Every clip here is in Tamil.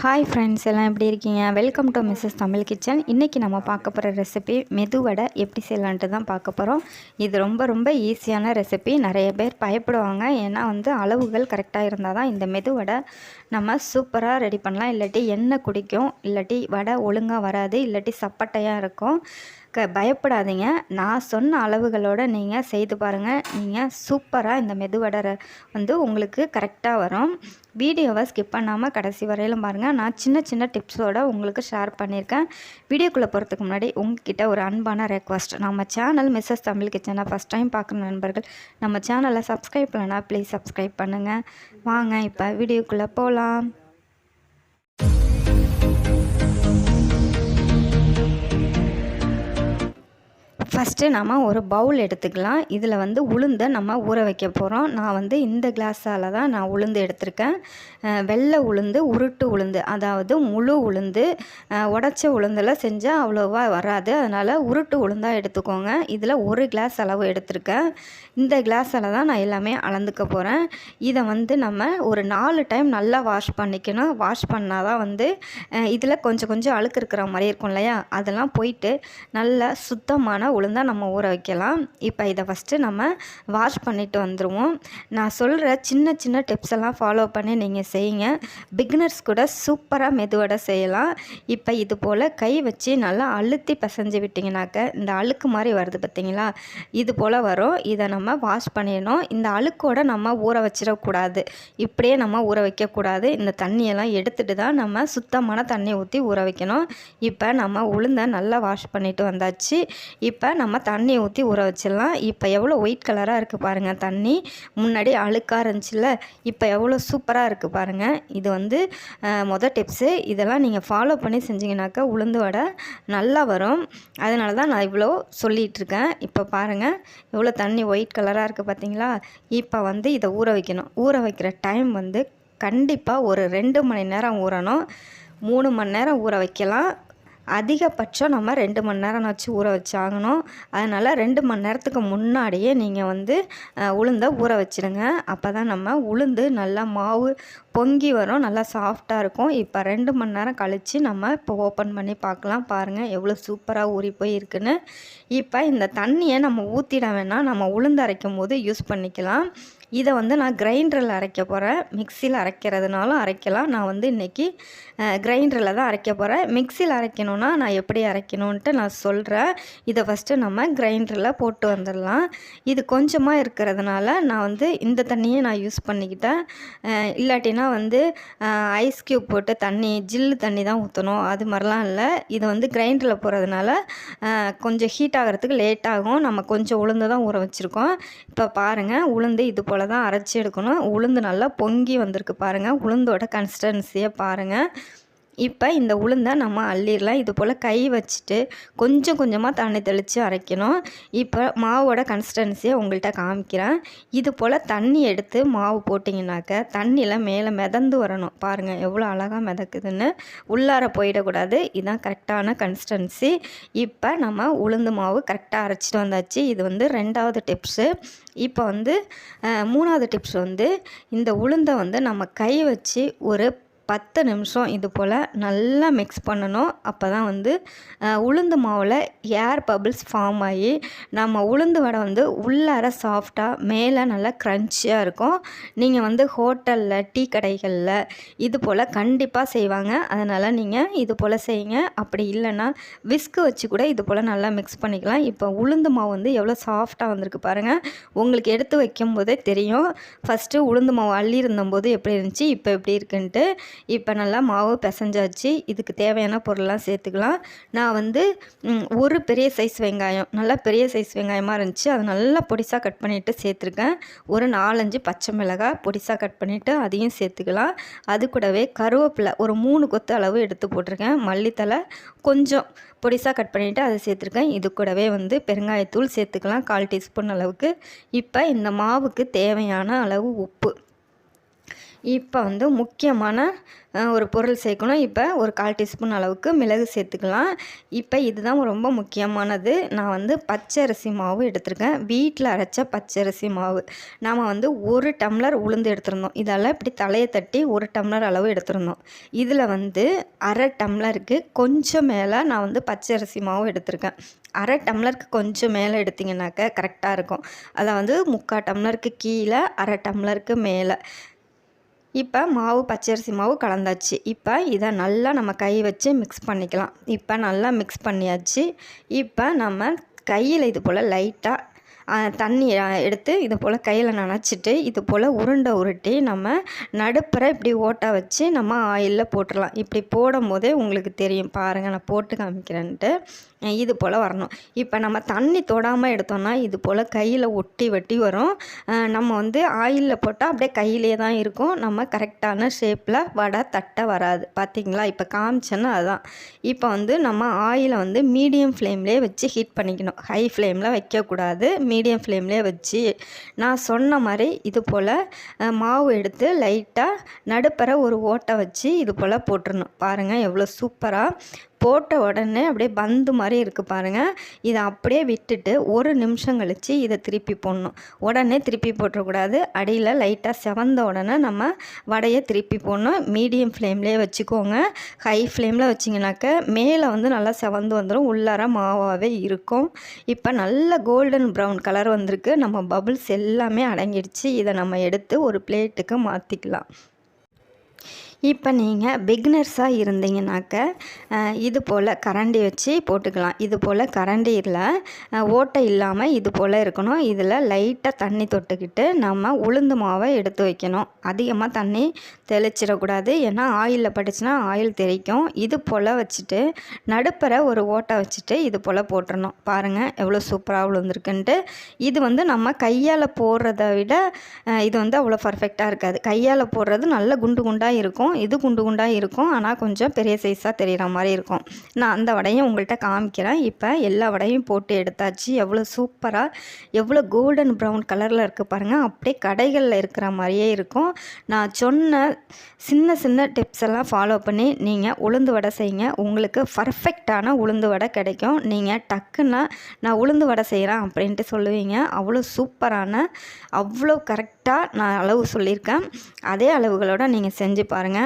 ஹாய் ஃப்ரெண்ட்ஸ் எல்லாம் எப்படி இருக்கீங்க? Welcome to Mrs Tamil kitchen இன்றைக்கி நம்ம பார்க்க போகிற ரெசிபி மெதுவடை எப்படி செய்யலான்ட்டு தான் பார்க்க போகிறோம் இது ரொம்ப ரொம்ப ஈஸியான ரெசிபி நிறைய பேர் பயப்படுவாங்க. ஏன்னா வந்து அளவுகள் கரெக்டாக இருந்தால் தான் இந்த மெதுவடை நம்ம சூப்பராக ரெடி பண்ணலாம். இல்லாட்டி எண்ணெய் குடிக்கும். இல்லாட்டி வடை ஒழுங்காக வராது. இல்லாட்டி சப்பட்டையாக இருக்கும். க பயப்படாதீங்க. நான் சொன்ன அளவுகளோடு நீங்கள் செய்து பாருங்கள் நீங்கள் சூப்பராக இந்த மெதுவடை வந்து உங்களுக்கு கரெக்டாக வரும். வீடியோவை ஸ்கிப் பண்ணாமல் கடைசி வரையிலும் பாருங்கள் நான் சின்ன சின்ன டிப்ஸோடு உங்களுக்கு ஷேர் பண்ணியிருக்கேன். வீடியோக்குள்ளே போகிறதுக்கு முன்னாடி உங்ககிட்ட ஒரு அன்பான ரெக்வஸ்ட் நம்ம சேனல் மிஸ்ஸஸ் தமிழ் கிச்சனை ஃபஸ்ட் டைம் பார்க்குற நண்பர்கள் நம்ம சேனலை சப்ஸ்கிரைப் பண்ணலனா ப்ளீஸ் சப்ஸ்கிரைப் பண்ணுங்கள் வாங்க இப்போ வீடியோக்குள்ளே போகலாம் ஃபஸ்ட்டு நம்ம ஒரு பவுல் எடுத்துக்கலாம். இதில் வந்து உளுந்தை நம்ம ஊற வைக்க போகிறோம் நான் வந்து இந்த கிளாஸால் தான் நான் உளுந்து எடுத்திருக்கேன். வெள்ளை உளுந்து உருட்டு உளுந்து அதாவது முழு உளுந்து உடச்ச உளுந்தில் செஞ்சால் அவ்வளோவா வராது. அதனால் உருட்டு உளுந்தாக எடுத்துக்கோங்க. இதில் ஒரு கிளாஸ் அளவு எடுத்திருக்கேன். இந்த கிளாஸால் தான் நான் எல்லாமே அளந்துக்க போகிறேன் இதை வந்து நம்ம ஒரு நாலு டைம் நல்லா வாஷ் பண்ணிக்கணும். வாஷ் பண்ணால் தான் வந்து இதில் கொஞ்சம் கொஞ்சம் அழுக்கு இருக்கிற மாதிரி இருக்கும் இல்லையா? அதெல்லாம் போயிட்டு நல்ல சுத்தமான உளுந்தா நம்ம ஊற வைக்கலாம். இப்போ இதை ஃபஸ்ட்டு நம்ம வாஷ் பண்ணிட்டு வந்துடுவோம் நான் சொல்கிற சின்ன சின்ன டிப்ஸ் எல்லாம் ஃபாலோ பண்ணி நீங்கள் செய்யுங்க. பிகினர்ஸ் கூட சூப்பராக மெதுவடை செய்யலாம். இப்போ இது போல் கை வச்சு நல்லா அழுத்தி பிசைஞ்சு விட்டிங்கனாக்க இந்த அழுக்கு மாதிரி வருது பார்த்திங்களா இது போல் வரும். இதை நம்ம வாஷ் பண்ணிடணும். இந்த அழுக்கோட நம்ம ஊற வச்சிடக்கூடாது இப்படியே நம்ம ஊற வைக்கக்கூடாது இந்த தண்ணியெல்லாம் எடுத்துட்டு தான் நம்ம சுத்தமான தண்ணி ஊற்றி ஊற வைக்கணும். இப்போ நம்ம உளுந்தை நல்லா வாஷ் பண்ணிட்டு வந்தாச்சு. இப்போ நம்ம தண்ணி ஊற்றி ஊற வச்சிடலாம். இப்போ எவ்வளோ ஒயிட் கலராக இருக்குது பாருங்கள் தண்ணி. முன்னாடி அழுக்காக இருந்துச்சுல்ல இப்போ எவ்வளோ சூப்பராக இருக்குது பாருங்கள் இது வந்து மொதல் டிப்ஸு இதெல்லாம் நீங்கள் ஃபாலோ பண்ணி செஞ்சீங்கன்னாக்கா உளுந்து வடை நல்லா வரும். அதனால தான் நான் இவ்வளோ சொல்லிகிட்ருக்கேன் இப்போ பாருங்கள் எவ்வளோ தண்ணி ஒயிட் கலராக இருக்குது பார்த்தீங்களா இப்போ வந்து இதை ஊற வைக்கணும். ஊற வைக்கிற டைம் வந்து கண்டிப்பாக ஒரு ரெண்டு மணி நேரம் ஊறணும். மூணு மணி நேரம் ஊற வைக்கலாம். அதிகபட்சம் நம்ம ரெண்டு மணி நேரம் வச்சு ஊற வச்சாகணும். அதனால் ரெண்டு மணி நேரத்துக்கு முன்னாடியே நீங்கள் வந்து உளுந்தை ஊற வச்சிடுங்க அப்போ தான் நம்ம உளுந்து நல்லா மாவு பொங்கி வரும். நல்லா சாஃப்டாக இருக்கும். இப்போ ரெண்டு மணி நேரம் கழித்து நம்ம இப்போ ஓப்பன் பண்ணி பார்க்கலாம். பாருங்கள் எவ்வளோ சூப்பராக ஊறி போய் இருக்குன்னு இப்போ இந்த தண்ணியை நம்ம ஊற்றிட வேணாம். நம்ம உளுந்து அரைக்கும் போது யூஸ் பண்ணிக்கலாம். இதை வந்து நான் கிரைண்டரில் அரைக்க போகிறேன். மிக்சியில் அரைக்கிறதுனாலும் அரைக்கலாம். நான் வந்து இன்றைக்கி கிரைண்டரில் தான் அரைக்க போகிறேன். மிக்சியில் அரைக்கணுன்னா நான் எப்படி அரைக்கணுன்ட்டு நான் சொல்கிறேன் இதை ஃபஸ்ட்டு நம்ம கிரைண்டரில் போட்டு வந்துடலாம். இது கொஞ்சமாக இருக்கிறதுனால நான் வந்து இந்த தண்ணியை நான் யூஸ் பண்ணிக்கிட்டேன். இல்லாட்டினா வந்து ஐஸ் க்யூப் போட்டு தண்ணி ஜில்லு தண்ணி தான் ஊற்றணும். அது மாதிரிலாம் இல்லை. இது வந்து கிரைண்டரில் போகிறதுனால கொஞ்சம் ஹீட் ஆகிறதுக்கு லேட் ஆகும். நம்ம கொஞ்சம் உளுந்து தான் ஊற வச்சுருக்கோம். இப்போ பாருங்கள் உளுந்து இது போல் தான் அரைச்சி எடுக்கணும். உளுந்து நல்லா பொங்கி வந்திருக்கு பாருங்கள் உளுந்தோட கன்சிஸ்டன்சியை பாருங்கள் இப்போ இந்த உளுந்தை நம்ம அள்ளிடலாம். இது போல் கை வச்சுட்டு கொஞ்சம் கொஞ்சமாக தண்ணி தெளித்து அரைக்கணும். இப்போ மாவோட கன்சிஸ்டன்சியை உங்கள்கிட்ட காமிக்கிறேன். இது போல் தண்ணி எடுத்து மாவு போட்டிங்கனாக்க தண்ணியில் மேலே மிதந்து வரணும். பாருங்கள் எவ்வளோ அழகாக மிதக்குதுன்னு. உள்ளார போயிடக்கூடாது. இதுதான் கரெக்டான கன்சிஸ்டன்சி இப்போ நம்ம உளுந்து மாவு கரெக்டாக அரைச்சிட்டு வந்தாச்சு. இது வந்து ரெண்டாவது டிப்ஸு இப்போ வந்து மூணாவது டிப்ஸ் வந்து இந்த உளுந்தை வந்து நம்ம கை வச்சு ஒரு பத்து நிமிஷம் இது போல் நல்லா மிக்ஸ் பண்ணணும். அப்போ தான் வந்து உளுந்து மாவில் ஏர் பபிள்ஸ் ஃபார்ம் ஆகி நம்ம உளுந்து வடை வந்து உள்ளார சாஃப்டாக மேலே நல்லா க்ரன்ச்சியாக இருக்கும். நீங்கள் வந்து ஹோட்டலில் டீ கடைகளில் இது போல் கண்டிப்பாக செய்வாங்க. அதனால் நீங்கள் இது போல் செய்யுங்க. அப்படி இல்லைன்னா விஸ்கு வச்சு கூட இது போல் நல்லா மிக்ஸ் பண்ணிக்கலாம். இப்போ உளுந்து மாவு வந்து எவ்வளோ சாஃப்டாக வந்திருக்கு பாருங்கள் உங்களுக்கு எடுத்து வைக்கும் போதே தெரியும். ஃபஸ்ட்டு உளுந்து மாவு அள்ளி இருந்தபோது எப்படி இருந்துச்சு இப்போ எப்படி இருக்குன்ட்டு. இப்போ நல்லா மாவு பிசைஞ்சாச்சு. இதுக்கு தேவையான பொருள்லாம் சேர்த்துக்கலாம். நான் வந்து ஒரு பெரிய சைஸ் வெங்காயம் நல்லா பெரிய சைஸ் வெங்காயமாக இருந்துச்சு. அதை நல்லா பொடிசாக கட் பண்ணிவிட்டு சேர்த்துருக்கேன். ஒரு நாலஞ்சு பச்சை மிளகாய் பொடிசாக கட் பண்ணிவிட்டு அதையும் சேர்த்துக்கலாம். அது கூடவே கருவேப்பிலை ஒரு மூணு கொத்து அளவு எடுத்து போட்டிருக்கேன். மல்லித்தலை கொஞ்சம் பொடிசாக கட் பண்ணிவிட்டு அதை சேர்த்துருக்கேன். இது கூடவே வந்து பெருங்காயத்தூள் சேர்த்துக்கலாம் கால் டீஸ்பூன் அளவுக்கு. இப்போ இந்த மாவுக்கு தேவையான அளவு உப்பு. இப்போ வந்து முக்கியமான ஒரு பொருள் சேர்க்கணும். இப்போ ஒரு கால் டீஸ்பூன் அளவுக்கு மிளகு சேர்த்துக்கலாம். இப்போ இதுதான் ரொம்ப முக்கியமானது. நான் வந்து பச்சரிசி மாவு எடுத்திருக்கேன். வீட்டில் அரைச்ச பச்சரிசி மாவு. நாம் வந்து ஒரு டம்ளர் உளுந்து எடுத்திருந்தோம். இதெல்லாம் இப்படி தலையை தட்டி ஒரு டம்ளர் அளவு எடுத்திருந்தோம். இதில் வந்து அரை டம்ளருக்கு கொஞ்சம் மேலே நான் வந்து பச்சரிசி மாவு எடுத்திருக்கேன். அரை டம்ளருக்கு கொஞ்சம் மேலே எடுத்திங்கனாக்க கரெக்டாக இருக்கும். அதை வந்து முக்கால் டம்ளருக்கு கீழே அரை டம்ளருக்கு மேலே. இப்போ மாவு பச்சரிசி மாவு கலந்தாச்சு. இப்போ இதை நல்லா நம்ம கை வச்சு மிக்ஸ் பண்ணிக்கலாம். இப்போ நல்லா மிக்ஸ் பண்ணியாச்சு. இப்போ நம்ம கையில் இது போல் லைட்டாக தண்ணி எடுத்து இது போல் கையில் நனைச்சிட்டு இது போல் உருண்டை உருட்டி நம்ம நடுப்புற இப்படி ஓட்டை வச்சு நம்ம ஆயிலில் போட்டுடலாம் இப்படி போடும் போதே உங்களுக்கு தெரியும். பாருங்கள் நான் போட்டு காமிக்கிறேன்ட்டு. இது போல் வரணும். இப்போ நம்ம தண்ணி தொடாமல் எடுத்தோம்னா இது போல் கையில் ஒட்டி வெட்டி வரும். நம்ம வந்து ஆயிலில் போட்டால் அப்படியே கையிலே தான் இருக்கும். நம்ம கரெக்டான ஷேப்பில் வடை தட்டை வராது. பார்த்திங்களா இப்போ காமிச்சேன்னா அதுதான் இப்போ வந்து நம்ம ஆயிலை வந்து மீடியம் ஃப்ளேம்லேயே வச்சு ஹீட் பண்ணிக்கணும். ஹை ஃப்ளேமில் வைக்கக்கூடாது மீடியம் ஃப்ளேம்லேயே வச்சு. நான் சொன்ன மாதிரி இது போல் மாவு எடுத்து லைட்டாக நடுப்பற ஒரு ஓட்டை வச்சு இது போல் போட்டுருணும் பாருங்கள் எவ்வளோ சூப்பராக போட்ட உடனே அப்படியே பந்து மாதிரி இருக்குது பாருங்கள் இதை அப்படியே விட்டுட்டு ஒரு நிமிஷம் கழித்து இதை திருப்பி போடணும். உடனே திருப்பி போட்டுறக்கூடாது. அடியில் லைட்டாக செவந்த உடனே நம்ம வடையை திருப்பி போடணும். மீடியம் ஃப்ளேம்லேயே வச்சுக்கோங்க. ஹை ஃப்ளேமில் வச்சிங்கனாக்க மேலே வந்து நல்லா செவந்து வந்துடும் உள்ளார மாவாகவே இருக்கும். இப்போ நல்ல கோல்டன் ப்ரௌன் கலர் வந்திருக்கு. நம்ம பபுள்ஸ் எல்லாமே அடங்கிடுச்சு. இதை நம்ம எடுத்து ஒரு பிளேட்டுக்கு மாற்றிக்கலாம் இப்போ நீங்கள் பிக்னர்ஸாக இருந்தீங்கனாக்க இது போல் கரண்டி வச்சு போட்டுக்கலாம். இது போல் கரண்டியில் ஓட்டை இல்லாமல் இது போல் இருக்கணும். இதில் லைட்டாக தண்ணி தொட்டுக்கிட்டு நம்ம உளுந்து மாவை எடுத்து வைக்கணும். அதிகமாக தண்ணி தெளிச்சிடக்கூடாது. ஏன்னா ஆயிலில் பட்டுச்சுன்னா ஆயில் தெளிக்கும். இது போல் வச்சுட்டு நடுப்பற ஒரு ஓட்டை வச்சுட்டு இது போல் போட்டுடணும் பாருங்கள் எவ்வளோ சூப்பராக விழுந்திருக்குன்ட்டு இது வந்து நம்ம கையால் போடுறத விட இது வந்து அவ்வளோ பர்ஃபெக்டாக இருக்காது. கையால் போடுறது நல்ல குண்டு குண்டாக இருக்கும். இது குண்டு குண்டாக இருக்கும். ஆனால் கொஞ்சம் பெரிய சைஸாக தெரிகிற மாதிரி இருக்கும். நான் அந்த வடையும் உங்கள்கிட்ட காமிக்கிறேன். இப்போ எல்லா வடையும் போட்டு எடுத்தாச்சு. எவ்வளோ சூப்பராக எவ்வளோ கோல்டன் ப்ரௌன் கலரில் இருக்குது பாருங்கள் அப்படியே கடைகளில் இருக்கிற மாதிரியே இருக்கும். நான் சொன்ன சின்ன சின்ன டிப்ஸ் எல்லாம் ஃபாலோ பண்ணி நீங்கள் உளுந்து வடை செய்யுங்க. உங்களுக்கு பர்ஃபெக்டான உளுந்து வடை கிடைக்கும். நீங்கள் டக்குன்னு நான் உளுந்து வடை செய்கிறேன் அப்படின்ட்டு சொல்லுவீங்க. அவ்வளோ சூப்பரான அவ்வளோ கரெக்டாக நான் அளவு சொல்லியிருக்கேன். அதே அளவுகளோட நீங்கள் செஞ்சு பாருங்கள்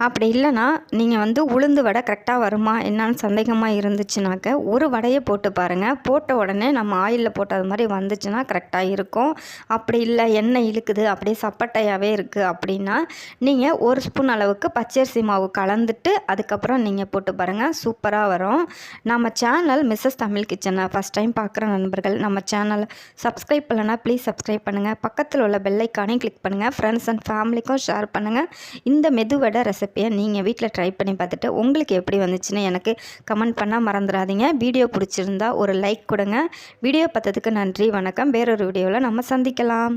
அப்படி இல்லைன்னா நீங்கள் வந்து உளுந்து வடை கரெக்டாக வருமா? என்னான்னு சந்தேகமாக இருந்துச்சுனாக்க ஒரு வடையை போட்டு பாருங்கள் போட்ட உடனே நம்ம ஆயிலில் போட்டது மாதிரி வந்துச்சுன்னா கரெக்டாக இருக்கும். அப்படி இல்லை எண்ணெய் இழுக்குது அப்படியே சப்பட்டையாகவே இருக்குது அப்படின்னா நீங்கள் ஒரு ஸ்பூன் அளவுக்கு பச்சரிசி மாவு கலந்துட்டு அதுக்கப்புறம் நீங்கள் போட்டு பாருங்கள் சூப்பராக வரும். நம்ம சேனல் மிஸ்ஸஸ் தமிழ் கிச்சனை ஃபஸ்ட் டைம் பார்க்குற நண்பர்கள் நம்ம சேனலை சப்ஸ்கிரைப் பண்ணலைன்னா ப்ளீஸ் சப்ஸ்கிரைப் பண்ணுங்கள் பக்கத்தில் உள்ள பெல்லைக்கானையும் கிளிக் பண்ணுங்கள் ஃப்ரெண்ட்ஸ் அண்ட் ஃபேமிலிக்கும் ஷேர் பண்ணுங்கள் இந்த மெதுவடை ரெசிப்பியை நீங்கள் வீட்டில் ட்ரை பண்ணி பார்த்துட்டு உங்களுக்கு எப்படி வந்துச்சுன்னு எனக்கு கமெண்ட் பண்ணால் மறந்துடாதீங்க. வீடியோ பிடிச்சிருந்தா ஒரு லைக் கொடுங்க. வீடியோ பார்த்ததுக்கு நன்றி வணக்கம். வேறொரு வீடியோவில் நம்ம சந்திக்கலாம்.